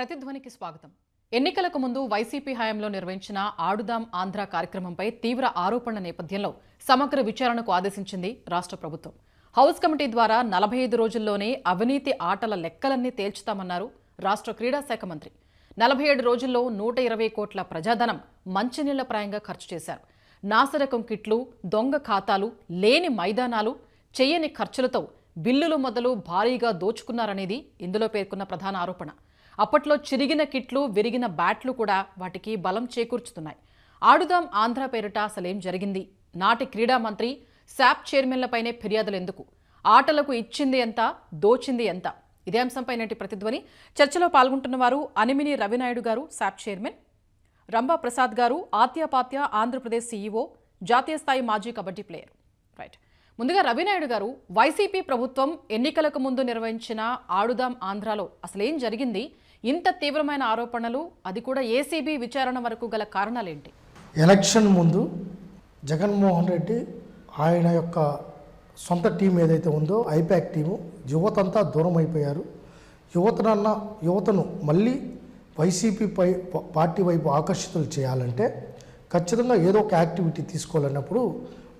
ప్రతిధ్వనికి స్వాగతం. ఎన్నికలకు ముందు వైసీపీ హయాంలో నిర్వహించిన ఆడుదాం ఆంధ్ర కార్యక్రమంపై తీవ్ర ఆరోపణల నేపథ్యంలో సమగ్ర విచారణకు ఆదేశించింది రాష్ట్ర ప్రభుత్వం. హౌస్ కమిటీ ద్వారా నలభై ఐదు రోజుల్లోనే అవినీతి ఆటల లెక్కలన్నీ తేల్చుతామన్నారు రాష్ట్ర క్రీడా శాఖ మంత్రి. నలభై ఏడు రోజుల్లో నూట ఇరవై కోట్ల ప్రజాధనం మంచినీళ్ళ ప్రాయంగా ఖర్చు చేశారు. నాసరకం కిట్లు దొంగ ఖాతాలు లేని మైదానాలు చేయని ఖర్చులతో బిల్లులు మొదలు భారీగా దోచుకున్నారనేది ఇందులో పేర్కొన్న ప్రధాన ఆరోపణ. అప్పట్లో చిరిగిన కిట్లు విరిగిన బ్యాట్లు కూడా వాటికి బలం చేకూర్చుతున్నాయి. ఆడుదాం ఆంధ్ర పేరిట అసలేం జరిగింది? నాటి క్రీడా మంత్రి శాప్ చైర్మన్లపైనే ఫిర్యాదులు ఎందుకు? ఆటలకు ఇచ్చింది ఎంత దోచింది ఎంత? ఇదే అంశంపై నేటి ప్రతిధ్వని. చర్చలో పాల్గొంటున్న వారు అనిమిని రవినాయుడు గారు శాప్ చైర్మన్. రంభా ప్రసాద్ గారు ఆత్యాపాత్య ఆంధ్రప్రదేశ్ సీఈఓ జాతీయ స్థాయి మాజీ కబడ్డీ ప్లేయర్. రైట్. ముందుగా రవినాయుడు గారు వైసీపీ ప్రభుత్వం ఎన్నికలకు ముందు నిర్వహించిన ఆడుదాం ఆంధ్రాలో అసలేం జరిగింది? ఇంత తీవ్రమైన ఆరోపణలు అది కూడా ఏసీబీ విచారణ వరకు గల కారణాలేంటి? ఎలక్షన్ ముందు జగన్మోహన్ రెడ్డి ఆయన యొక్క సొంత టీం ఏదైతే ఉందో ఐపాక్ టీము యువతంతా దూరం అయిపోయారు యువతనన్న యువతను మళ్ళీ వైసీపీ పై పార్టీ వైపు ఆకర్షితులు చేయాలంటే ఖచ్చితంగా ఏదో ఒక యాక్టివిటీ తీసుకోవాలన్నప్పుడు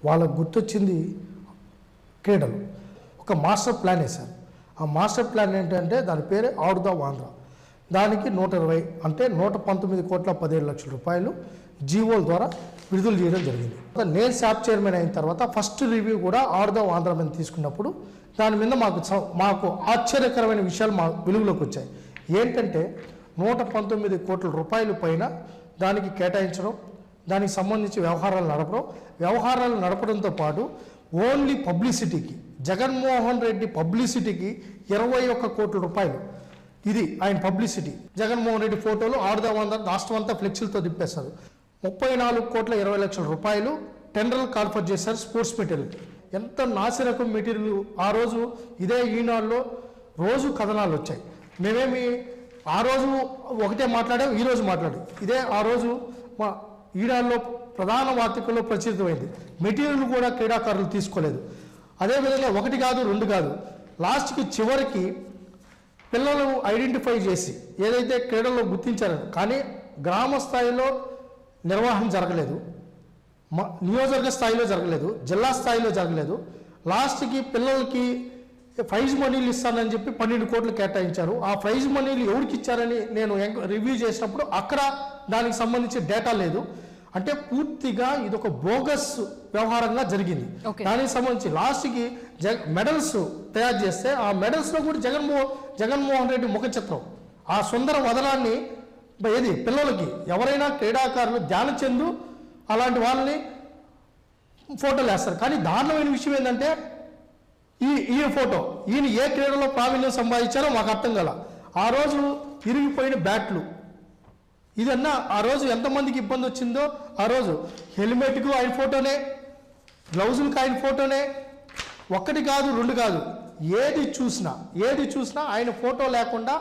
వాళ్ళకు గుర్తొచ్చింది క్రీడలు. ఒక మాస్టర్ ప్లాన్ వేశారు. ఆ మాస్టర్ ప్లాన్ ఏంటంటే దాని పేరే ఆడుదా ఆంధ్ర దానికి నూట ఇరవై అంటే నూట పంతొమ్మిది కోట్ల పదిహేడు లక్షల రూపాయలు జీవోల ద్వారా విడుదల చేయడం జరిగింది. నేను శాప్ చైర్మన్ అయిన తర్వాత ఫస్ట్ రివ్యూ కూడా ఆడుదాం ఆంధ్ర తీసుకున్నప్పుడు దాని మీద మాకు మాకు ఆశ్చర్యకరమైన విషయాలు మా వెలుగులోకి వచ్చాయి. ఏంటంటే నూట పంతొమ్మిది కోట్ల రూపాయల పైన దానికి కేటాయించడం దానికి సంబంధించి వ్యవహారాలు నడపడం వ్యవహారాలు నడపడంతో పాటు ఓన్లీ పబ్లిసిటీకి జగన్మోహన్ రెడ్డి పబ్లిసిటీకి ఇరవై ఒక్క కోట్ల రూపాయలు ఇది ఆయన పబ్లిసిటీ. జగన్మోహన్ రెడ్డి ఫోటోలు ఆడుదామందా రాష్ట్రం అంతా ఫ్లెక్సీలతో తిప్పేస్తారు ముప్పై నాలుగు కోట్ల ఇరవై లక్షల రూపాయలు టెండర్లు కాల్ఫర్ చేశారు స్పోర్ట్స్ మెటీరియల్. ఎంత నాసిరకం మెటీరియల్ ఆ రోజు ఇదే ఈనాడులో రోజు కథనాలు వచ్చాయి. మేమేమి ఆ రోజు ఒకటే మాట్లాడాం ఈ రోజు మాట్లాడాం ఇదే ఆ రోజు మా ఈనాడులో ప్రధాన వార్తకుల్లో ప్రచురితమైంది. మెటీరియల్ కూడా క్రీడాకారులు తీసుకోలేదు. అదేవిధంగా ఒకటి కాదు రెండు కాదు. లాస్ట్కి చివరికి పిల్లలు ఐడెంటిఫై చేసి ఏదైతే క్రీడల్లో గుర్తించారో కానీ గ్రామ స్థాయిలో నిర్వహణ జరగలేదు మ నియోజకవర్గ స్థాయిలో జరగలేదు జిల్లా స్థాయిలో జరగలేదు. లాస్ట్కి పిల్లలకి ప్రైజ్ మనీలు ఇస్తానని చెప్పి పన్నెండు కోట్లు కేటాయించారు. ఆ ప్రైజ్ మనీలు ఎవరికి ఇచ్చారని నేను రివ్యూ చేసినప్పుడు అక్కడ దానికి సంబంధించి డేటా లేదు. అంటే పూర్తిగా ఇది ఒక బోగస్ వ్యవహారంగా జరిగింది. దానికి సంబంధించి లాస్ట్కి మెడల్స్ తయారు చేస్తే ఆ మెడల్స్లో కూడా జగన్మోహన్ జగన్మోహన్ రెడ్డి ముఖ చిత్రం ఆ సుందర వదనాన్ని ఏది? పిల్లలకి. ఎవరైనా క్రీడాకారులు ధ్యానచందు అలాంటి వాళ్ళని ఫోటోలు వేస్తారు. కానీ దారుణమైన విషయం ఏంటంటే ఈ ఈ ఫోటో ఈయన ఏ క్రీడలో ప్రావీణ్యం సంపాదించారో మాకు అర్థం కల. ఆ రోజు ఇరిగిపోయిన బ్యాట్లు ఇదన్నా ఆ రోజు ఎంతమందికి ఇబ్బంది వచ్చిందో ఆ రోజు. హెల్మెట్కు ఆయన ఫోటోనే గ్లౌజులకు ఆయన ఫోటోనే ఒక్కటి కాదు రెండు కాదు. ఏది చూసినా ఏది చూసినా ఆయన ఫోటో లేకుండా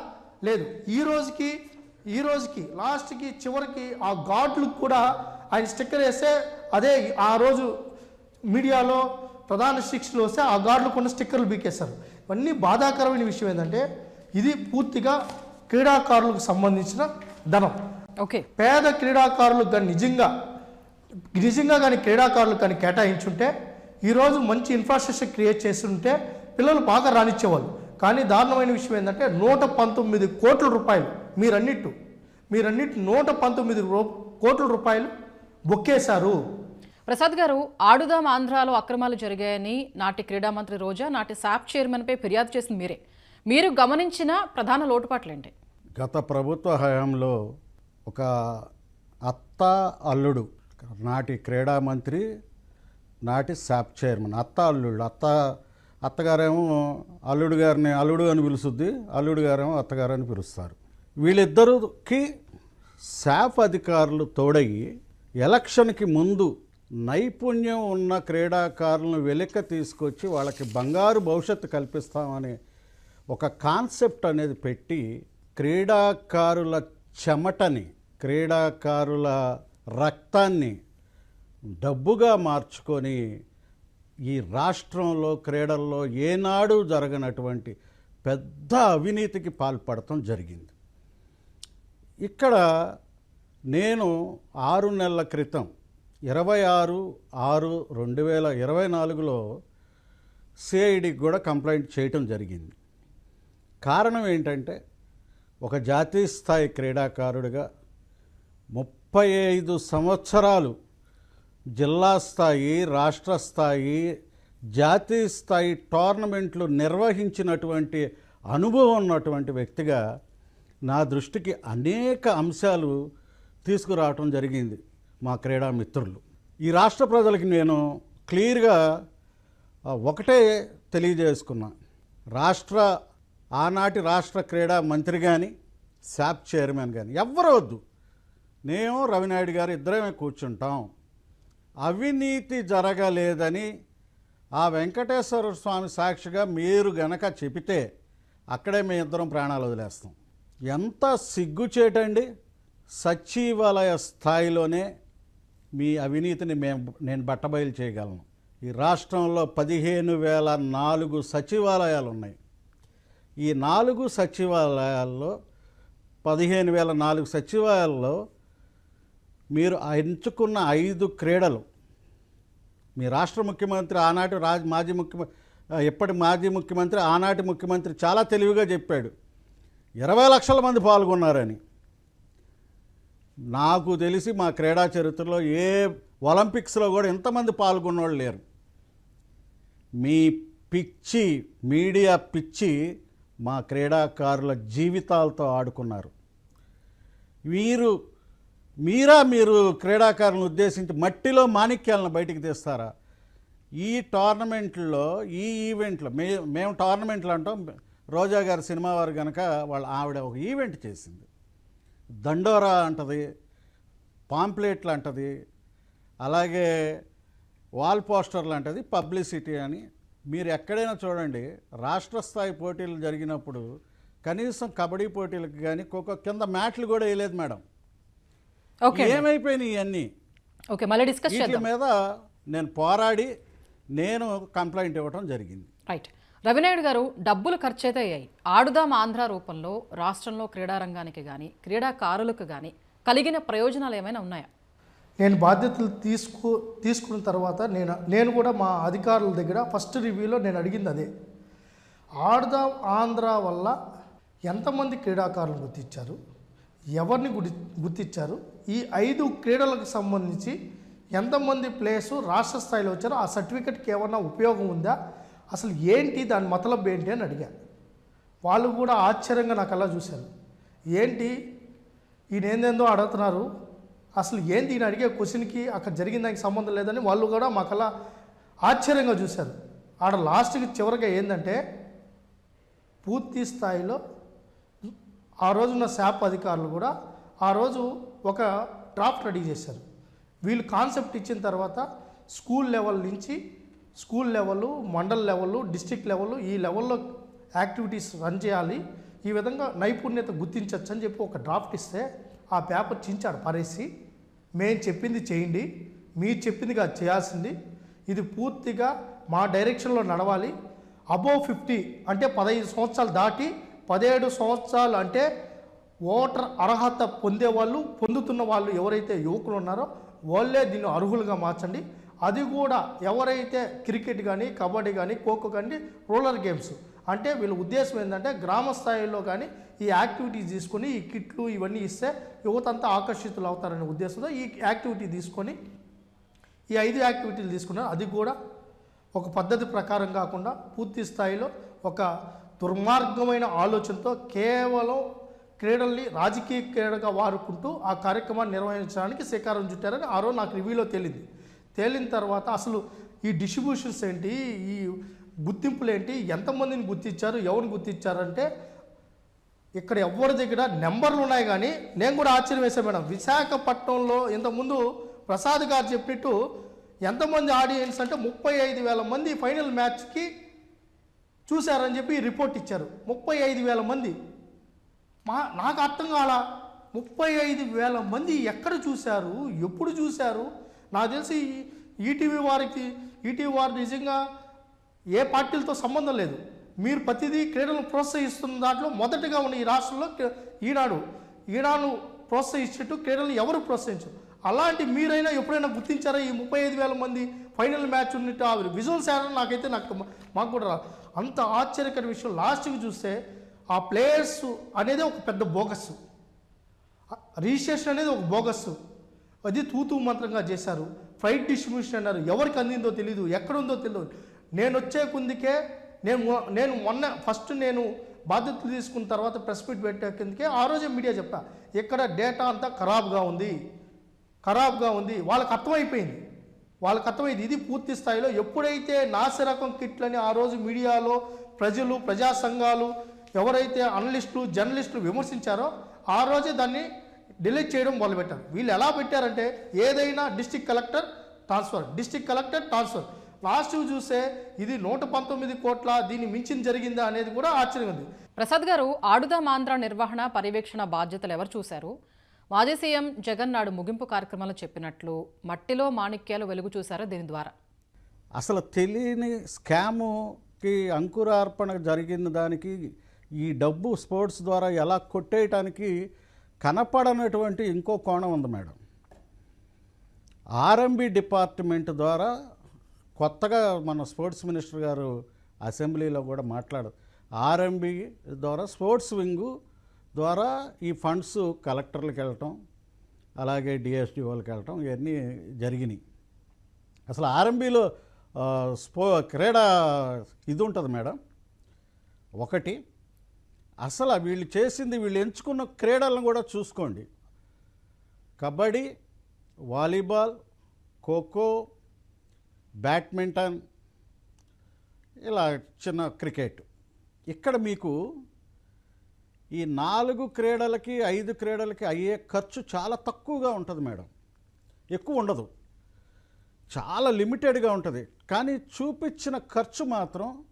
లేదు. ఈ రోజుకి ఈ రోజుకి లాస్ట్కి చివరికి ఆ గాడ్లకు కూడా ఆయన స్టిక్కర్ వేస్తే అదే ఆ రోజు మీడియాలో ప్రధాన శిక్షలు వస్తే ఆ గాడ్లకు ఉన్న స్టిక్కర్లు బీకేస్తారు ఇవన్నీ బాధాకరమైన విషయం ఏంటంటే ఇది పూర్తిగా క్రీడాకారులకు సంబంధించిన ధనం. ఓకే పేద క్రీడాకారులకు కానీ నిజంగా నిజంగా కానీ క్రీడాకారులకు కానీ కేటాయించుంటే ఈరోజు మంచి ఇన్ఫ్రాస్ట్రక్చర్ క్రియేట్ చేస్తుంటే పిల్లలు బాగా రాణించేవాళ్ళు. కానీ దారుణమైన విషయం ఏంటంటే నూట పంతొమ్మిది కోట్ల రూపాయలు మీరన్నిట్టు మీరన్నిట్టు నూట పంతొమ్మిది రూ- కోట్ల రూపాయలు బొక్కేశారు. ప్రసాద్ గారు ఆడుదాం ఆంధ్రాలో అక్రమాలు జరిగాయని నాటి క్రీడా మంత్రి రోజా నాటి శాప్ చైర్మన్పై ఫిర్యాదు చేసింది మీరే. మీరు గమనించిన ప్రధాన లోటుపాట్లేంటి? గత ప్రభుత్వ హయాంలో ఒక అత్త అల్లుడు నాటి క్రీడా మంత్రి నాటి శాప్ చైర్మన్ అత్త అల్లుడు అత్త అత్తగారేమో అల్లుడు గారిని అల్లుడు అని పిలుస్తుంది అల్లుడు గారేమో అత్తగారు అని పిలుస్తారు. వీళ్ళిద్దరికి శాప్ అధికారులు తోడయి ఎలక్షన్కి ముందు నైపుణ్యం ఉన్న క్రీడాకారులను వెలిక తీసుకొచ్చి వాళ్ళకి బంగారు భవిష్యత్తు కల్పిస్తామని ఒక కాన్సెప్ట్ అనేది పెట్టి క్రీడాకారుల చెమటని క్రీడాకారుల రక్తాన్ని డబ్బుగా మార్చుకొని ఈ రాష్ట్రంలో క్రీడల్లో ఏనాడు జరగనటువంటి పెద్ద అవినీతికి పాల్పడటం జరిగింది. ఇక్కడ నేను ఆరు నెలల క్రితం ఇరవై ఆరు ఆరు రెండు వేల ఇరవై నాలుగులో సిఐడికి కూడా కంప్లైంట్ చేయటం జరిగింది. కారణం ఏంటంటే ఒక జాతీయ స్థాయి క్రీడాకారుడిగా ముప్పై ఐదు సంవత్సరాలు జిల్లా స్థాయి రాష్ట్ర స్థాయి జాతీయ స్థాయి టోర్నమెంట్లు నిర్వహించినటువంటి అనుభవం ఉన్నటువంటి వ్యక్తిగా నా దృష్టికి అనేక అంశాలు తీసుకురావటం జరిగింది మా క్రీడా మిత్రులు. ఈ రాష్ట్ర ప్రజలకి నేను క్లియర్గా ఒకటే తెలియజేసుకున్నా. రాష్ట్ర ఆనాటి రాష్ట్ర క్రీడా మంత్రి కానీ శాప్ చైర్మన్ కానీ ఎవ్వరవద్దు నేను రవినాయుడు గారు ఇద్దరమే కూర్చుంటాం. అవినీతి జరగలేదని ఆ వెంకటేశ్వర స్వామి సాక్షిగా మీరు గనక చెబితే అక్కడే మేము ఇద్దరం ప్రాణాలు వదిలేస్తాం. ఎంత సిగ్గుచేటండి? సచివాలయ స్థాయిలోనే మీ అవినీతిని మేము నేను బట్టబయలు చేయగలను. ఈ రాష్ట్రంలో పదిహేను వేల నాలుగు సచివాలయాలు ఉన్నాయి ఈ నాలుగు సచివాలయాల్లో పదిహేను వేల నాలుగు సచివాలయాల్లో మీరు ఎంచుకున్న ఐదు క్రీడలు మీ రాష్ట్ర ముఖ్యమంత్రి ఆనాటి రాజ్ మాజీ ముఖ్యమంత్రి ఎప్పటి మాజీ ముఖ్యమంత్రి ఆనాటి ముఖ్యమంత్రి చాలా తెలివిగా చెప్పాడు. ఇరవై లక్షల మంది పాల్గొన్నారని. నాకు తెలిసి మా క్రీడా చరిత్రలో ఏ ఒలింపిక్స్లో కూడా ఇంతమంది పాల్గొన్నోళ్ళు లేరు. మీ పిచ్చి మీడియా పిచ్చి మా క్రీడాకారుల జీవితాలతో ఆడుకున్నారు. వీరు మీరా మీరు క్రీడాకారులను ఉద్దేశించి మట్టిలో మాణిక్యాలను బయటికి తీస్తారా? ఈ టోర్నమెంట్లో ఈ ఈవెంట్లో మే మేము టోర్నమెంట్లు అంటాం. రోజా గారి సినిమా వారు కనుక వాళ్ళ ఆవిడ ఒక ఈవెంట్ చేసింది. దండోరా అంటది పాంప్లెట్లు అంటది అలాగే వాల్ పోస్టర్లు అంటది పబ్లిసిటీ అని. మీరు ఎక్కడైనా చూడండి రాష్ట్ర స్థాయి పోటీలు జరిగినప్పుడు కనీసం కబడ్డీ పోటీలకు కానీ ఖోఖో కింద మ్యాట్లు కూడా వేయలేదు మేడం. ఏమైపోయినాయి ఇవన్నీ? ఓకే మళ్ళీ డిస్కస్ చేద్దాం. మీద నేను పోరాడి నేను కంప్లైంట్ ఇవ్వడం జరిగింది. రైట్. రవినాయుడు గారు డబ్బులు ఖర్చు అయితే అయ్యాయి. ఆడుదాం ఆంధ్ర రూపంలో రాష్ట్రంలో క్రీడారంగానికి కానీ క్రీడాకారులకు కానీ కలిగిన ప్రయోజనాలు ఏమైనా ఉన్నాయా? నేను బాధ్యతలు తీసుకు తీసుకున్న తర్వాత నేను నేను కూడా మా అధికారుల దగ్గర ఫస్ట్ రివ్యూలో నేను అడిగింది అదే. ఆడదాం ఆంధ్ర వల్ల ఎంతమంది క్రీడాకారులను గుర్తించారు? ఎవరిని గుడి గుర్తించారు? ఈ ఐదు క్రీడలకు సంబంధించి ఎంతమంది ప్లేయర్స్ రాష్ట్ర స్థాయిలో వచ్చారో ఆ సర్టిఫికెట్కి ఏమన్నా ఉపయోగం ఉందా? అసలు ఏంటి దాని మతలబ్ ఏంటి అని అడిగాను వాళ్ళు కూడా ఆశ్చర్యంగా నాకు అలా చూశారు. ఏంటి? ఈయన ఏందేందో అడుగుతున్నారు. అసలు ఏంటి ఈయన అడిగే క్వశ్చన్కి అక్కడ జరిగిన దానికి సంబంధం లేదని వాళ్ళు కూడా మాకలా ఆశ్చర్యంగా చూశారు. ఆడ లాస్ట్కి చివరిగా ఏంటంటే పూర్తి స్థాయిలో ఆ రోజున్న శాప్ అధికారులు కూడా ఆ రోజు ఒక డ్రాఫ్ట్ రెడీ చేశారు. వీళ్ళు కాన్సెప్ట్ ఇచ్చిన తర్వాత స్కూల్ లెవెల్ నుంచి school level mandal level district level ఈ లెవెల్లో యాక్టివిటీస్ రన్ చేయాలి. ఈ విధంగా నైపుణ్యత గుర్తించవచ్చు అని చెప్పి ఒక డ్రాఫ్ట్ ఇస్తే ఆ పేపర్ చించాడు పరేసి మేము చెప్పింది చేయండి మీరు చెప్పింది కాదు చేయాల్సింది. ఇది పూర్తిగా మా డైరెక్షన్లో నడవాలి. అబోవ్ ఫిఫ్టీ అంటే పదహైదు సంవత్సరాలు దాటి పదిహేడు సంవత్సరాలు అంటే ఓటర్ అర్హత పొందే వాళ్ళు పొందుతున్న వాళ్ళు ఎవరైతే యువకులు ఉన్నారో వాళ్ళే దీన్ని అర్హులుగా మార్చండి. అది కూడా ఎవరైతే క్రికెట్ కానీ కబడ్డీ కానీ ఖోఖో కానీ రూరల్ గేమ్స్. అంటే వీళ్ళ ఉద్దేశం ఏంటంటే గ్రామ స్థాయిలో కానీ ఈ యాక్టివిటీస్ తీసుకొని ఈ కిట్లు ఇవన్నీ ఇస్తే యువత అంతా ఆకర్షితులు అవుతారనే ఉద్దేశంతో ఈ యాక్టివిటీ తీసుకొని ఈ ఐదు యాక్టివిటీలు తీసుకున్నారు. అది కూడా ఒక పద్ధతి ప్రకారం కాకుండా పూర్తి స్థాయిలో ఒక దుర్మార్గమైన ఆలోచనతో కేవలం క్రీడల్ని రాజకీయ క్రీడగా వాడుకుంటూ ఆ కార్యక్రమాన్ని నిర్వహించడానికి శ్రీకారం చుట్టారని ఆ రోజు నాకు రివ్యూలో తేలింది. తేలిన తర్వాత అసలు ఈ డిస్ట్రిబ్యూషన్స్ ఏంటి? ఈ గుర్తింపులు ఏంటి? ఎంతమందిని గుర్తించారు? ఎవరిని గుర్తించారంటే ఇక్కడ ఎవరి దగ్గర నెంబర్లు ఉన్నాయి కానీ నేను కూడా ఆశ్చర్యం వేశాను మేడం. విశాఖపట్నంలో ఇంతకుముందు ప్రసాద్ గారు చెప్పినట్టు ఎంతమంది ఆడియన్స్ అంటే ముప్పై ఐదు వేల మంది ఫైనల్ మ్యాచ్కి చూశారని చెప్పి రిపోర్ట్ ఇచ్చారు. ముప్పై ఐదు వేల మంది. మా నాకు అర్థం కాల? ముప్పై ఐదు వేల మంది ఎక్కడ చూశారు? ఎప్పుడు చూశారు? నాకు తెలిసి ఈటీవీ వారికి ఈటీవీ వారు నిజంగా ఏ పార్టీలతో సంబంధం లేదు. మీరు ప్రతిదీ క్రీడలను ప్రోత్సహిస్తున్న దాంట్లో మొదటగా ఉన్న ఈ రాష్ట్రంలో ఈనాడు ఈనాడు ప్రోత్సహించేట్టు క్రీడలను ఎవరు ప్రోత్సహించరు? అలాంటి మీరైనా ఎప్పుడైనా గుర్తించారా ఈ ముప్పై ఐదు వేల మంది ఫైనల్ మ్యాచ్ ఉన్నట్టు? ఆ విజువల్స్ ఏమైనా నాకైతే నాకు మాకు కూడా అంత ఆశ్చర్యకర విషయం లాస్ట్కి చూస్తే ఆ ప్లేయర్స్ అనేది ఒక పెద్ద బోగస్. రిజిస్ట్రేషన్ అనేది ఒక బోగస్. అది తూతూ మంత్రంగా చేశారు. ఫ్లైట్ డిస్ట్రిబ్యూషన్ అన్నారు ఎవరికి అందిందో తెలియదు ఎక్కడుందో తెలియదు నేను వచ్చే కుందికే నేను నేను మొన్న ఫస్ట్ నేను బాధ్యతలు తీసుకున్న తర్వాత ప్రెస్ మీట్ పెట్టే కిందకే ఆ రోజే మీడియా చెప్పా ఇక్కడ డేటా అంతా ఖరాబ్గా ఉంది ఖరాబ్గా ఉంది వాళ్ళకి అర్థమైపోయింది వాళ్ళకి అర్థమైంది ఇది పూర్తి స్థాయిలో ఎప్పుడైతే నాసిరకం కిట్లని ఆ రోజు మీడియాలో ప్రజలు ప్రజా సంఘాలు ఎవరైతే అనలిస్టులు జర్నలిస్టులు విమర్శించారో ఆ రోజే దాన్ని డిలీట్ చేయడం మొదలుపెట్టారు. వీళ్ళు ఎలా పెట్టారంటే ఏదైనా district collector transfer district collector transfer. Last చూస్తే ఇది నూట పంతొమ్మిది కోట్ల దీన్ని మించిన జరిగిందా అనేది కూడా ఆశ్చర్యం ఉంది. ప్రసాద్ గారు ఆడుదాం ఆంధ్ర నిర్వహణ పర్యవేక్షణ బాధ్యతలు ఎవరు చూశారు? మాజీ సీఎం జగన్ నాడు ముగింపు కార్యక్రమంలో చెప్పినట్లు మట్టిలో మాణిక్యాలు వెలుగు చూశారా దీని ద్వారా? అసలు తెలియని స్కాముకి అంకురార్పణ జరిగిన దానికి ఈ డబ్బు స్పోర్ట్స్ ద్వారా ఎలా కొట్టేయటానికి కనపడనటువంటి ఇంకో కోణం ఉంది మేడం. ఆర్ఎంబి డిపార్ట్మెంట్ ద్వారా కొత్తగా మన స్పోర్ట్స్ మినిస్టర్ గారు అసెంబ్లీలో కూడా మాట్లాడు ఆర్ఎంబి ద్వారా స్పోర్ట్స్ వింగు ద్వారా ఈ ఫండ్స్ కలెక్టర్లకు వెళ్ళటం అలాగే డిఎస్డి వాళ్ళకి వెళ్ళటం ఇవన్నీ జరిగినాయి. అసలు ఆర్ఎంబీలో స్పో క్రీడా ఇది ఉంటుంది మేడం. ఒకటి అసలు వీళ్ళు చేసింది వీళ్ళు ఎంచుకున్న క్రీడలను కూడా చూసుకోండి. కబడ్డీ వాలీబాల్ ఖోఖో బ్యాడ్మింటన్ ఇలా చిన్న క్రికెట్. ఇక్కడ మీకు ఈ నాలుగు క్రీడలకి ఐదు క్రీడలకి అయ్యే ఖర్చు చాలా తక్కువగా ఉంటుంది మేడం. ఎక్కువ ఉండదు. చాలా లిమిటెడ్గా ఉంటుంది. కానీ చూపించిన ఖర్చు మాత్రం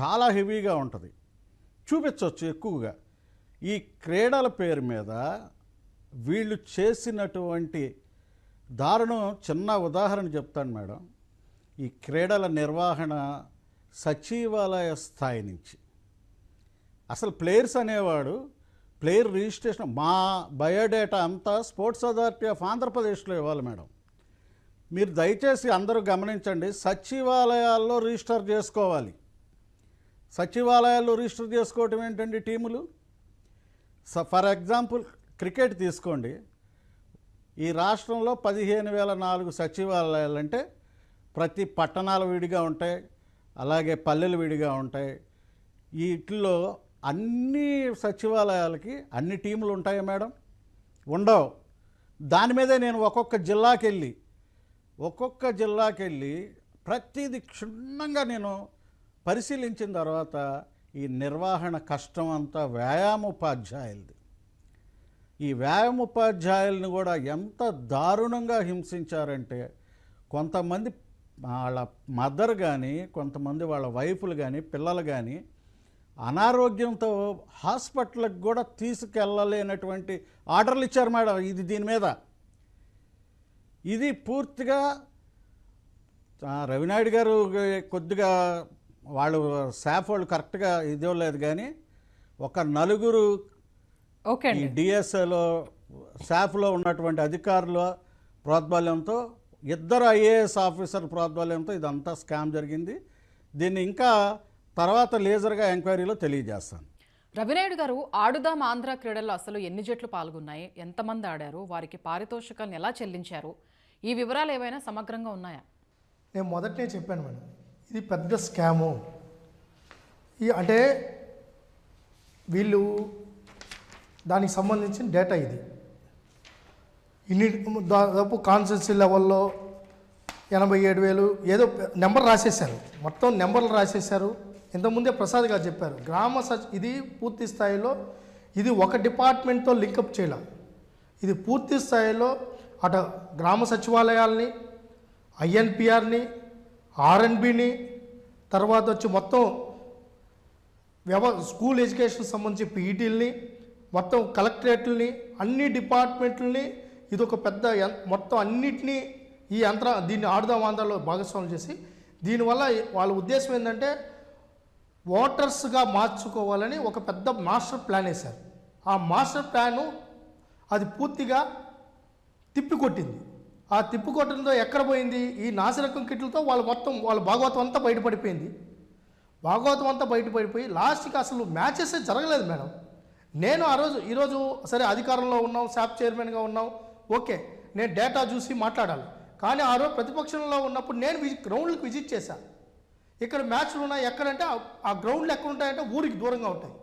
చాలా హెవీగా ఉంటుంది. చూపించవచ్చు ఎక్కువగా. ఈ క్రీడల పేరు మీద వీళ్ళు చేసినటువంటి దారుణం చిన్న ఉదాహరణ చెప్తాను మేడం. ఈ క్రీడల నిర్వహణ సచివాలయ స్థాయి నుంచి. అసలు ప్లేయర్స్ అనేవాడు ప్లేయర్ రిజిస్ట్రేషన్ మా బయోడేటా అంతా స్పోర్ట్స్ అథారిటీ ఆఫ్ ఆంధ్రప్రదేశ్లో ఇవ్వాలి మేడం. మీరు దయచేసి అందరూ గమనించండి సచివాలయాల్లో రిజిస్టర్ చేసుకోవాలి. సచివాలయాల్లో రిజిస్టర్ చేసుకోవటం ఏంటండి టీములు? స ఫర్ ఎగ్జాంపుల్ క్రికెట్ తీసుకోండి. ఈ రాష్ట్రంలో పదిహేను వేల నాలుగు సచివాలయాలు అంటే ప్రతి పట్టణాలు విడిగా ఉంటాయి అలాగే పల్లెలు విడిగా ఉంటాయి. వీటిల్లో అన్ని సచివాలయాలకి అన్ని టీములు ఉంటాయా మేడం? ఉండవు. దాని మీదే నేను ఒక్కొక్క జిల్లాకి వెళ్ళి ఒక్కొక్క జిల్లాకెళ్ళి ప్రతిది ప్రతిదీ క్షుణ్ణంగా నేను పరిశీలించిన తర్వాత ఈ నిర్వహణ కష్టం అంతా వ్యాయామోపాధ్యాయులది. ఈ వ్యాయామోపాధ్యాయులను కూడా ఎంత దారుణంగా హింసించారంటే కొంతమంది వాళ్ళ మదర్ కానీ కొంతమంది వాళ్ళ వైఫ్లు కానీ పిల్లలు కానీ అనారోగ్యంతో హాస్పిటల్కి కూడా తీసుకెళ్ళలేనటువంటి ఆర్డర్లు ఇచ్చారు మేడం ఇది దీని మీద. ఇది పూర్తిగా రవినాయుడు గారు కొద్దిగా వాళ్ళు స్టాఫ్ వాళ్ళు కరెక్ట్గా ఇదో లేదు కానీ ఒక నలుగురు ఓకే ఈ అండి డిఎస్ఏలో స్టాఫ్లో ఉన్నటువంటి అధికారుల ప్రోద్బల్యంతో ఇద్దరు ఐఏఎస్ ఆఫీసర్ ప్రోద్బల్యంతో ఇదంతా స్కామ్ జరిగింది. దీన్ని ఇంకా తర్వాత లేజర్గా ఎంక్వైరీలో తెలియజేస్తాను. రవినాయుడు గారు ఆడుదాం ఆంధ్ర క్రీడల్లో అసలు ఎన్ని జట్లు పాల్గొన్నాయి? ఎంతమంది ఆడారు? వారికి పారితోషికాలను ఎలా చెల్లించారు? ఈ వివరాలు ఏవైనా సమగ్రంగా ఉన్నాయా? నేను మొదటనే చెప్పాను మేడం. ఇది పెద్ద స్కాము. ఈ అంటే వీళ్ళు దానికి సంబంధించిన డేటా ఇది. ఇన్ని దాదాపు కాన్స్టెన్సీ లెవెల్లో ఎనభై ఏడు వేలు ఏదో నెంబర్ రాసేశారు. మొత్తం నెంబర్లు రాసేశారు. ఇంతకుముందే ప్రసాద్ గారు చెప్పారు గ్రామ సచ్ ఇది పూర్తి స్థాయిలో ఇది ఒక డిపార్ట్మెంట్తో లింకప్ చేయాలి. ఇది పూర్తి స్థాయిలో అటు గ్రామ సచివాలయాల్ని ఐఎన్పిఆర్ని ఆర్ఎన్బిని తర్వాత వచ్చి మొత్తం వ్యవ స్కూల్ ఎడ్యుకేషన్ సంబంధించి పీఈటీల్ని మొత్తం కలెక్టరేట్లని అన్ని డిపార్ట్మెంట్లని ఇది ఒక పెద్ద మొత్తం అన్నిటినీ ఈ యంత్ర దీన్ని ఆడుదాం ఆంధ్రలో భాగస్వామ్యం చేసి దీనివల్ల వాళ్ళ ఉద్దేశం ఏంటంటే ఓటర్స్గా మార్చుకోవాలని ఒక పెద్ద మాస్టర్ ప్లాన్ వేశారు. ఆ మాస్టర్ ప్లాను అది పూర్తిగా తిప్పికొట్టింది. ఆ తిప్పికొట్టడంతో ఎక్కడ పోయింది? ఈ నాసిరకం కిట్లతో వాళ్ళు మొత్తం వాళ్ళ భాగవతం అంతా బయటపడిపోయింది. భాగవతం అంతా బయటపడిపోయి లాస్ట్కి అసలు మ్యాచెస్ జరగలేదు మేడం. నేను ఆ రోజు ఈరోజు సరే అధికారంలో ఉన్నాం శాప్ చైర్మన్గా ఉన్నాం ఓకే నేను డేటా చూసి మాట్లాడాలి. కానీ ఆ రోజు ప్రతిపక్షంలో ఉన్నప్పుడు నేను విజి గ్రౌండ్లకు విజిట్ చేశాను ఇక్కడ మ్యాచ్లు ఉన్నాయి ఎక్కడంటే ఆ- ఆ గ్రౌండ్లు ఎక్కడ ఉంటాయంటే ఊరికి దూరంగా ఉంటాయి.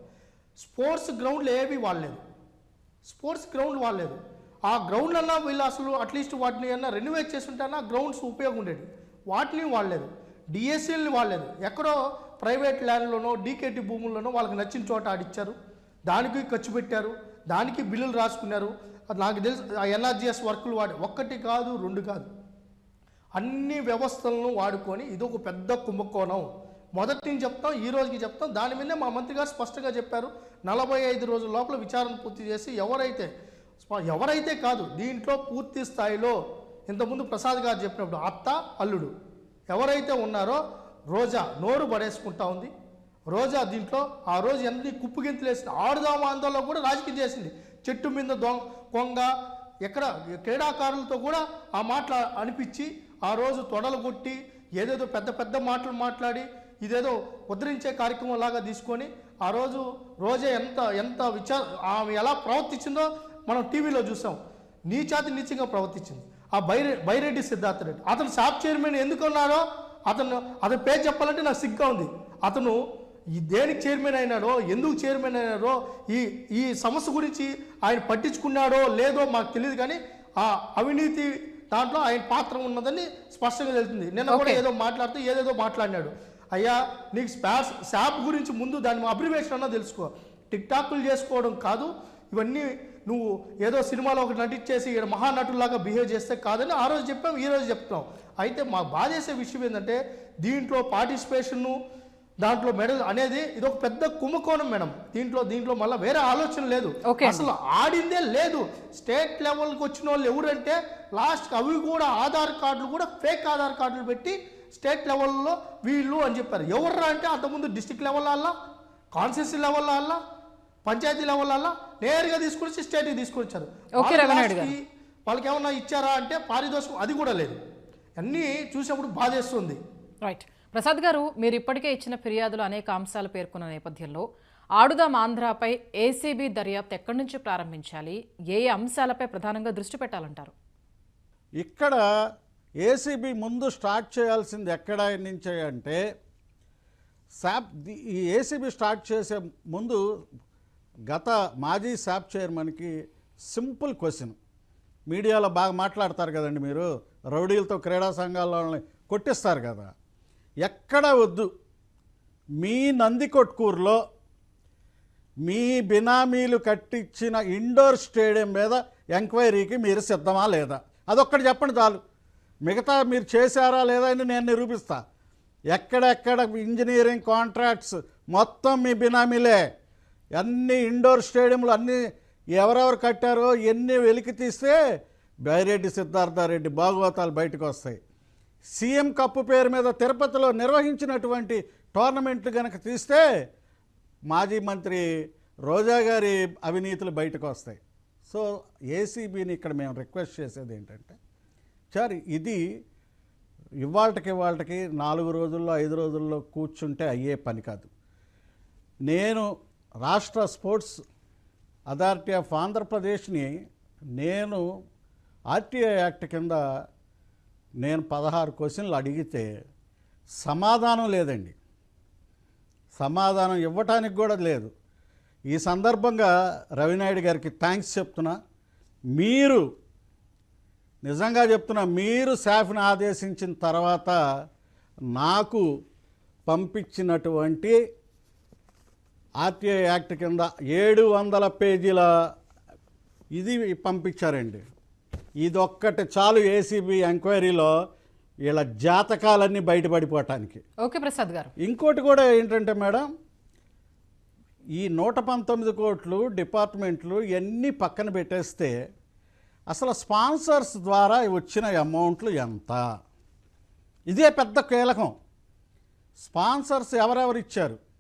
స్పోర్ట్స్ గ్రౌండ్లు ఏవి వాడలేదు. స్పోర్ట్స్ గ్రౌండ్ వాడలేదు. ఆ గ్రౌండ్లల్లో వీళ్ళు అసలు అట్లీస్ట్ వాటిని అన్నా రెన్యువేట్ అన్న గ్రౌండ్స్ ఉపయోగం ఉండేది వాటిని వాడలేదు. డిఎస్సీలని వాడలేదు. ఎక్కడో ప్రైవేట్ ల్యాండ్లోనో డీకేటీ భూముల్లోనో వాళ్ళకి నచ్చిన చోట ఆడిచ్చారు. దానికి ఖర్చు పెట్టారు. దానికి బిల్లులు రాసుకున్నారు. నాకు తెలుసు. ఆ ఎన్ఆర్జిఎస్ వర్కులు వాడి ఒక్కటి కాదు రెండు కాదు. అన్ని వ్యవస్థలను వాడుకొని ఇది ఒక పెద్ద కుంభకోణం. మొదటి నుంచి చెప్తాం ఈ రోజుకి చెప్తాం. దాని మీదే మా మంత్రి గారు స్పష్టంగా చెప్పారు. నలభై ఐదు రోజుల లోపల విచారణ పూర్తి చేసి ఎవరైతే ఎవరైతే కాదు దీంట్లో పూర్తి స్థాయిలో ఇంతకుముందు ప్రసాద్ గారు చెప్పినప్పుడు అత్త అల్లుడు. ఎవరైతే ఉన్నారో రోజా నోరు పడేసుకుంటా ఉంది. రోజా దీంట్లో ఆ రోజు ఎన్ని కుప్పుగింతలేసింది ఆడుదామా ఆందోళన కూడా రాజకీయం చేసింది. చెట్టు మీద దొంగ కొంగ ఎక్కడ క్రీడాకారులతో కూడా ఆ మాటలు అనిపించి ఆ రోజు తొడలు కొట్టి ఏదేదో పెద్ద పెద్ద మాటలు మాట్లాడి ఇదేదో ఉద్ధరించే కార్యక్రమం లాగా తీసుకొని ఆ రోజు రోజే ఎంత ఎంత విచార ఆమె ఎలా ప్రవర్తించిందో మనం టీవీలో చూసాం. నీచాతి నీచంగా ప్రవర్తించింది. ఆ బైరె బైరెడ్డి సిద్ధార్థ రెడ్డి. అతను షాప్ చైర్మన్ ఎందుకు ఉన్నారో అతను అతని పేరు చెప్పాలంటే నాకు సిగ్గా ఉంది. అతను ఈ దేనికి చైర్మన్ అయినాడో ఎందుకు చైర్మన్ అయినాడో ఈ ఈ సమస్య గురించి ఆయన పట్టించుకున్నాడో లేదో మాకు తెలియదు కానీ ఆ అవినీతి దాంట్లో ఆయన పాత్ర ఉన్నదని స్పష్టంగా తెలుస్తుంది. నిన్న కూడా. ఏదో మాట్లాడుతూ ఏదేదో మాట్లాడినాడు. అయ్యా నీకు స్పాస్ శాప్ గురించి ముందు దాని అబ్రివేషన్ అన్నా తెలుసుకో. టిక్ టాక్లు చేసుకోవడం కాదు. ఇవన్నీ నువ్వు ఏదో సినిమాలో ఒకటి నటించేసి ఈడ మహానటులాగా బిహేవ్ చేస్తే కాదని ఆ రోజు చెప్పాం ఈ రోజు చెప్తాం. అయితే మా బాధేసే విషయం ఏంటంటే దీంట్లో పార్టిసిపేషన్ను దాంట్లో మెడల్ అనేది ఇది ఒక పెద్ద కుంభకోణం మేడం. దీంట్లో దీంట్లో మళ్ళీ వేరే ఆలోచన లేదు. అసలు ఆడిందే లేదు. స్టేట్ లెవెల్కి వచ్చిన వాళ్ళు ఎవరంటే లాస్ట్ అవి కూడా ఆధార్ కార్డులు కూడా ఫేక్ ఆధార్ కార్డులు పెట్టి స్టేట్ లెవెల్లో వీళ్ళు అని చెప్పారు. ఎవర్రా అంటే అంతకుముందు డిస్టిక్ లెవెల్ అల్లా కాన్స్టిట్యూన్సీ లెవెల్ అల్లా పంచాయతీ లెవెల్ అల్లా నేరుగా తీసుకొచ్చి స్టేట్కి తీసుకొచ్చారు. వాళ్ళకి ఏమన్నా ఇచ్చారా అంటే పారితోషికం అది కూడా లేదు. అన్నీ చూసినప్పుడు బాధేస్తుంది. రైట్ ప్రసాద్ గారు మీరు ఇప్పటికే ఇచ్చిన ఫిర్యాదులు అనేక అంశాలు పేర్కొన్న నేపథ్యంలో ఆడుదాం ఆంధ్రాపై ఏసీబీ దర్యాప్తు ఎక్కడి నుంచి ప్రారంభించాలి? ఏ అంశాలపై ప్రధానంగా దృష్టి పెట్టాలంటారు? ఇక్కడ ఏసీబీ ముందు స్టార్ట్ చేయాల్సింది ఎక్కడ నుంచి అంటే శాప్ ఈ ఏసీబీ స్టార్ట్ చేసే ముందు గత మాజీ శాప్ చైర్మన్కి సింపుల్ క్వశ్చన్. మీడియాలో బాగా మాట్లాడతారు కదండి మీరు. రౌడీలతో క్రీడా సంఘాలని కొట్టిస్తారు కదా. ఎక్కడ వద్దు. మీ నందికొట్కూరులో మీ బినామీలు కట్టించిన ఇండోర్ స్టేడియం మీద ఎంక్వైరీకి మీరు సిద్ధమా లేదా? అదొక్కటి చెప్పండి చాలు. మిగతా మీరు చేశారా లేదా అని నేను నిరూపిస్తా. ఎక్కడెక్కడ ఇంజనీరింగ్ కాంట్రాక్ట్స్ మొత్తం మీ బినామీలే. అన్ని ఇండోర్ స్టేడియంలు అన్నీ ఎవరెవరు కట్టారో ఎన్ని వెలికి తీస్తే బైరెడ్డి సిద్ధార్థారెడ్డి భాగవతాలు బయటకు వస్తాయి. సీఎం కప్పు పేరు మీద తిరుపతిలో నిర్వహించినటువంటి టోర్నమెంట్లు కనుక తీస్తే మాజీ మంత్రి రోజా గారి అవినీతులు బయటకు వస్తాయి. సో ఏసీబీని ఇక్కడ మేము రిక్వెస్ట్ చేసేది ఏంటంటే సార్ ఇది ఇవాళకి ఇవాళకి నాలుగు రోజుల్లో ఐదు రోజుల్లో కూర్చుంటే అయ్యే పని కాదు. నేను రాష్ట్ర స్పోర్ట్స్ అథారిటీ ఆఫ్ ఆంధ్రప్రదేశ్ని నేను ఆర్టీఐ యాక్ట్ కింద నేను పదహారు క్వశ్చన్లు అడిగితే సమాధానం లేదండి. సమాధానం ఇవ్వటానికి కూడా లేదు. ఈ సందర్భంగా రవినాయుడు గారికి థ్యాంక్స్ చెప్తున్నా. మీరు నిజంగా చెప్తున్నా మీరు శాఫ్ని ఆదేశించిన తర్వాత నాకు పంపించినటువంటి ఆర్టీఐ యాక్ట్ కింద ఏడు వందల పేజీల ఇది పంపించారండి. ఇదొక్కటి చాలు ఏసీబీ ఎంక్వైరీలో వీళ్ళ జాతకాలన్నీ బయటపడిపోవటానికి. ఓకే ప్రసాద్ గారు. ఇంకోటి కూడా ఏంటంటే మేడం ఈ నూట పంతొమ్మిది కోట్లు డిపార్ట్మెంట్లు ఇవన్నీ పక్కన పెట్టేస్తే అసలు స్పాన్సర్స్ ద్వారా వచ్చిన అమౌంట్లు ఎంత? ఇదే పెద్ద కీలకం. స్పాన్సర్స్ ఎవరెవరు ఇచ్చారు?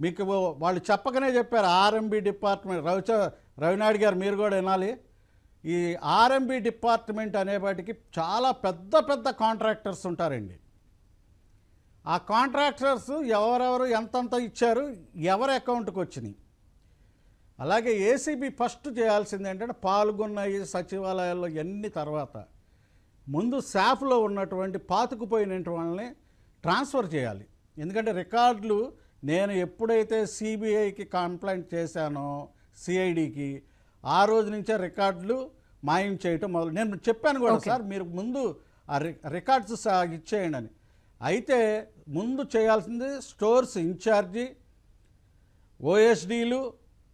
మీకు వాళ్ళు చెప్పకనే చెప్పారు ఆర్ఎంబి డిపార్ట్మెంట్. రవిచ రవినాయుడు గారు మీరు కూడా వినాలి. ఈ ఆర్ఎంబి డిపార్ట్మెంట్ అనేవాటికి చాలా పెద్ద పెద్ద కాంట్రాక్టర్స్ ఉంటారండి. ఆ కాంట్రాక్టర్స్ ఎవరెవరు ఎంతంత ఇచ్చారు ఎవరి అకౌంట్కి వచ్చినాయి. అలాగే ఏసీబీ ఫస్ట్ చేయాల్సింది ఏంటంటే ఈ సచివాలయాల్లో ఎన్ని తర్వాత. ముందు శాఫ్లో ఉన్నటువంటి పాతుకుపోయినటువంటి వాళ్ళని ట్రాన్స్ఫర్ చేయాలి. ఎందుకంటే రికార్డులు నేను ఎప్పుడైతే సిబిఐకి కంప్లైంట్ చేశానో సిఐడికి ఆ రోజు నుంచే రికార్డులు మాయం చేయటం మొదలు నేను చెప్పాను కూడా సార్ మీరు ముందు ఆ రి- రికార్డ్స్ ఇచ్చేయండి అని. అయితే ముందు చేయాల్సింది స్టోర్స్ ఇన్ఛార్జి ఓఎస్డీలు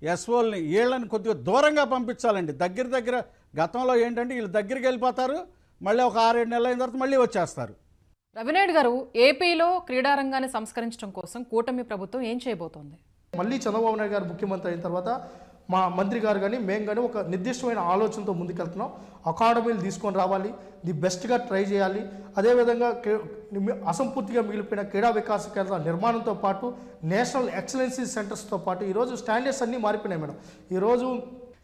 ఎస్ఓల్ని వీళ్ళని కొద్దిగా దూరంగా పంపించాలండి. దగ్గర దగ్గర గతంలో ఏంటంటే వీళ్ళు దగ్గరికి వెళ్ళిపోతారు మళ్ళీ ఒక ఆరేడు నెలలు అయిన తర్వాత మళ్ళీ వచ్చేస్తారు. రవినాయుడు గారు ఏపీలో క్రీడారంగాన్ని సంస్కరించడం కోసం కూటమి ప్రభుత్వం ఏం చేయబోతోంది? మళ్ళీ చంద్రబాబు నాయుడు గారు ముఖ్యమంత్రి అయిన తర్వాత మా మంత్రి గారు కానీ మేము కానీ ఒక నిర్దిష్టమైన ఆలోచనతో ముందుకెళ్తున్నాం. అకాడమీలు తీసుకొని రావాలి. ది బెస్ట్గా ట్రై చేయాలి. అదేవిధంగా అసంపూర్తిగా మిగిలిపోయిన క్రీడా వికాస కేంద్రాల నిర్మాణంతో పాటు నేషనల్ ఎక్సలెన్సీ సెంటర్స్తో పాటు ఈరోజు స్టాండర్డ్స్ అన్నీ మారిపోయినాయి మేడం. ఈరోజు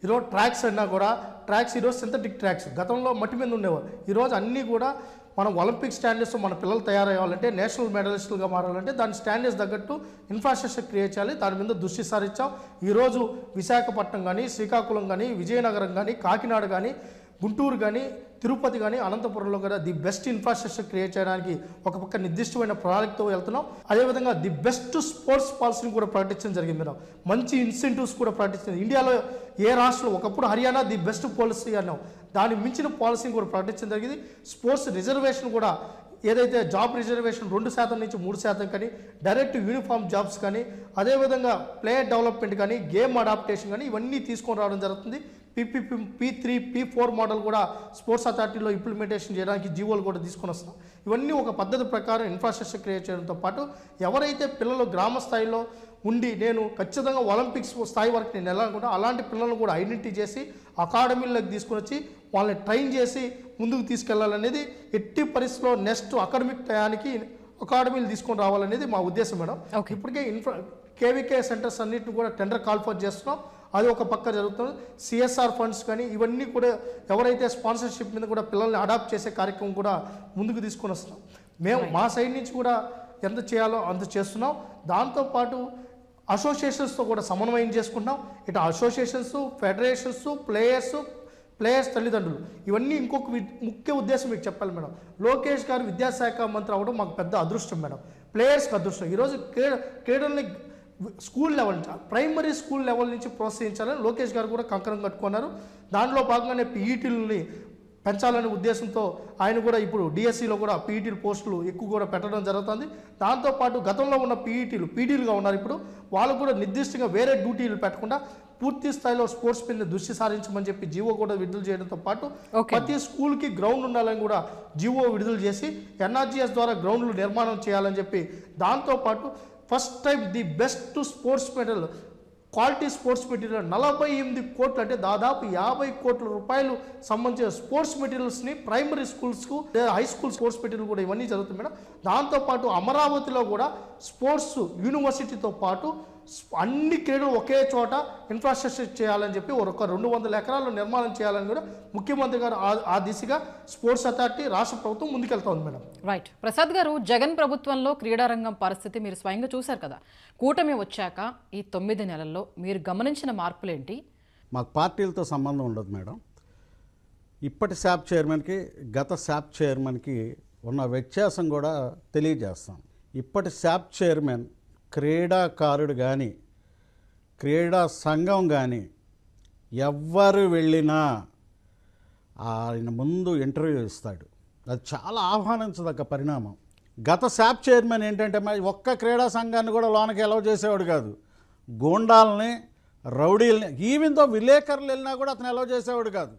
ఈరోజు ట్రాక్స్ అన్నా కూడా ట్రాక్స్ ఈరోజు సింథటిక్ ట్రాక్స్. గతంలో మట్టి మీద ఉండేవారు ఈరోజు అన్నీ కూడా మనం ఒలింపిక్ స్టాండర్డ్స్ మన పిల్లలు తయారయ్యాలంటే నేషనల్ మెడలిస్టులుగా మారాలంటే దాని స్టాండర్డ్స్ తగ్గట్టు ఇన్ఫ్రాస్ట్రక్చర్ క్రియేట్ చేయాలి. దాని మీద దృష్టి సారించాం. ఈరోజు విశాఖపట్నం కానీ శ్రీకాకుళం కానీ విజయనగరం కానీ కాకినాడ కానీ గుంటూరు కానీ తిరుపతి కానీ అనంతపురంలో కూడా ది బెస్ట్ ఇన్ఫ్రాస్ట్రక్చర్ క్రియేట్ చేయడానికి ఒక పక్క నిర్దిష్టమైన ప్రణాళికతో వెళ్తున్నాం. అదేవిధంగా ది బెస్ట్ స్పోర్ట్స్ పాలసీని కూడా ప్రకటించడం జరిగింది మేడం. మంచి ఇన్సెంటివ్స్ కూడా ప్రకటించింది. ఇండియాలో ఏ రాష్ట్రంలో ఒకప్పుడు హర్యానా ది బెస్ట్ పాలసీ అన్నాం. దాని మించిన పాలసీని కూడా ప్రకటించడం జరిగింది. స్పోర్ట్స్ రిజర్వేషన్ కూడా ఏదైతే జాబ్ రిజర్వేషన్ రెండు శాతం నుంచి మూడు శాతం కానీ డైరెక్ట్ యూనిఫామ్ జాబ్స్ కానీ అదేవిధంగా ప్లేయర్ డెవలప్మెంట్ కానీ గేమ్ అడాప్టేషన్ కానీ ఇవన్నీ తీసుకొని రావడం జరుగుతుంది. PPP P three P four model కూడా స్పోర్ట్స్ అథారిటీలో ఇంప్లిమెంటేషన్ చేయడానికి జీవోలు కూడా తీసుకొని వస్తున్నాం. ఇవన్నీ ఒక పద్ధతి ప్రకారం ఇన్ఫ్రాస్ట్రక్చర్ క్రియేట్ చేయడంతో పాటు ఎవరైతే పిల్లలు గ్రామ స్థాయిలో ఉండి నేను ఖచ్చితంగా ఒలింపిక్స్ స్థాయి వరకు నేను వెళ్ళాలనుకుంటా అలాంటి పిల్లలను కూడా ఐడెంటిటీ చేసి అకాడమీలకు తీసుకొని వచ్చి వాళ్ళని ట్రైన్ చేసి ముందుకు తీసుకెళ్ళాలనేది ఎట్టి పరిస్థితిలో నెక్స్ట్ అకాడమిక్ టయానికి అకాడమీలు తీసుకొని రావాలనేది మా ఉద్దేశం మేడం. ఇప్పటికే ఇన్ఫ్రా కేవీకే సెంటర్స్ అన్నిటిని కూడా టెండర్ కాల్ ఫర్ చేస్తున్నాం. అది ఒక పక్క జరుగుతుంది. సిఎస్ఆర్ ఫండ్స్ కానీ ఇవన్నీ కూడా ఎవరైతే స్పాన్సర్షిప్ మీద కూడా పిల్లల్ని అడాప్ట్ చేసే కార్యక్రమం కూడా ముందుకు తీసుకొని వస్తున్నాం. మేము మా సైడ్ నుంచి కూడా ఎంత చేయాలో అంత చేస్తున్నాం. దాంతోపాటు అసోసియేషన్స్తో కూడా సమన్వయం చేసుకుంటాం ఇటు అసోసియేషన్స్ ఫెడరేషన్స్ ప్లేయర్స్ ప్లేయర్స్ తల్లిదండ్రులు. ఇవన్నీ ఇంకొక వి- ముఖ్య ఉద్దేశం మీకు చెప్పాలి మేడం. లోకేష్ గారు విద్యాశాఖ మంత్రి అవ్వడం మాకు పెద్ద అదృష్టం మేడం. ప్లేయర్స్కి అదృష్టం. ఈరోజు క్రీడ క్రీడల్ని school level primary school level నుంచి ప్రోత్సహించాలని లోకేష్ గారు కూడా కంకణం కట్టుకున్నారు. దాంట్లో భాగంగానే పీఈటీలని పెంచాలనే ఉద్దేశంతో ఆయన కూడా ఇప్పుడు డిఎస్సిలో కూడా పీఈటీల పోస్టులు ఎక్కువ కూడా పెట్టడం జరుగుతుంది. దాంతోపాటు గతంలో ఉన్న పీఈటీలు పీడీలుగా ఉన్నారు ఇప్పుడు. వాళ్ళు కూడా నిర్దిష్టంగా వేరే డ్యూటీలు పెట్టకుండా పూర్తి స్థాయిలో స్పోర్ట్స్ మీద దృష్టి సారించమని చెప్పి జీవో కూడా విడుదల చేయడంతో పాటు. ప్రతి స్కూల్కి గ్రౌండ్ ఉండాలని కూడా జీవో విడుదల చేసి ఎన్ఆర్జీఎస్ ద్వారా గ్రౌండ్లు నిర్మాణం చేయాలని చెప్పి దాంతోపాటు first time the best sports medal quality sports material నలభై ఎనిమిది కోట్లు అంటే దాదాపు యాభై కోట్ల రూపాయలు సంబంధించిన స్పోర్ట్స్ మెటీరియల్స్ని ప్రైమరీ స్కూల్స్కు లేదా హై స్కూల్ స్పోర్ట్స్ మెటీరియల్ కూడా ఇవన్నీ జరుగుతుంది మేడం. దాంతోపాటు అమరావతిలో కూడా స్పోర్ట్స్ యూనివర్సిటీతో పాటు అన్ని క్రీడలు ఒకే చోట ఇన్ఫ్రాస్ట్రక్చర్ చేయాలని చెప్పి ఒక రెండు వందల ఎకరాలు నిర్మాణం చేయాలని కూడా ముఖ్యమంత్రి గారు ఆ- ఆ దిశగా స్పోర్ట్స్ అథారిటీ రాష్ట్ర ప్రభుత్వం ముందుకెళ్తా ఉంది మేడం. రైట్ ప్రసాద్ గారు జగన్ ప్రభుత్వంలో క్రీడారంగం పరిస్థితి మీరు స్వయంగా చూశారు కదా. కూటమి వచ్చాక ఈ తొమ్మిది నెలల్లో మీరు గమనించిన మార్పులేంటి? మాకు పార్టీలతో సంబంధం ఉండదు మేడం. ఇప్పటి శాప్ చైర్మన్కి గత శాప్ చైర్మన్కి ఉన్న వ్యత్యాసం కూడా తెలియజేస్తాం. ఇప్పటి శాప్ చైర్మన్ క్రీడాకారుడు కానీ క్రీడా సంఘం కానీ ఎవ్వరు వెళ్ళినా ఆయన ముందు ఇంటర్వ్యూ ఇస్తాడు. అది చాలా ఆహ్వానించదగ్గ పరిణామం. గత శాప్ చైర్మన్ ఏంటంటే మరి ఒక్క క్రీడా సంఘాన్ని కూడా లోనకి ఎలవ్ చేసేవాడు కాదు. గూండాలని రౌడీలని ఈవెన్తో విలేకరులు వెళ్ళినా కూడా అతను ఎలవ్ చేసేవాడు కాదు.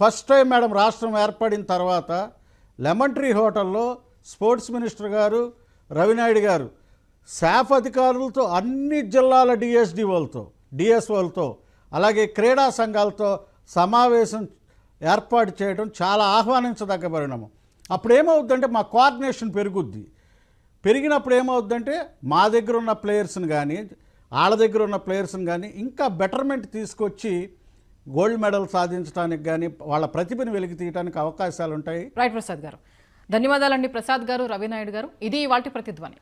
ఫస్ట్ టైం మేడం రాష్ట్రం ఏర్పడిన తర్వాత లెమన్ ట్రీ హోటల్లో స్పోర్ట్స్ మినిస్టర్ గారు రవినాయుడు గారు శాఫ్ అధికారులతో అన్ని జిల్లాల డిఎస్డిఓలతో డిఎస్ఓలతో అలాగే క్రీడా సంఘాలతో సమావేశం ఏర్పాటు చేయడం చాలా ఆహ్వానించదగ్గ పరిణామం. అప్పుడు ఏమవుద్దంటే మా కోఆర్డినేషన్ పెరుగుద్ది. పెరిగినప్పుడు ఏమవుద్దంటే మా దగ్గర ఉన్న ప్లేయర్స్ని కానీ వాళ్ళ దగ్గర ఉన్న ప్లేయర్స్ని కానీ ఇంకా బెటర్మెంట్ తీసుకొచ్చి గోల్డ్ మెడల్ సాధించడానికి కానీ వాళ్ళ ప్రతిభను వెలికి తీయడానికి అవకాశాలు ఉంటాయి రైట్ ప్రసాద్ గారు. ధన్యవాదాలండి ప్రసాద్ గారు రవినాయుడు గారు. ఇది వాటి ప్రతిధ్వని.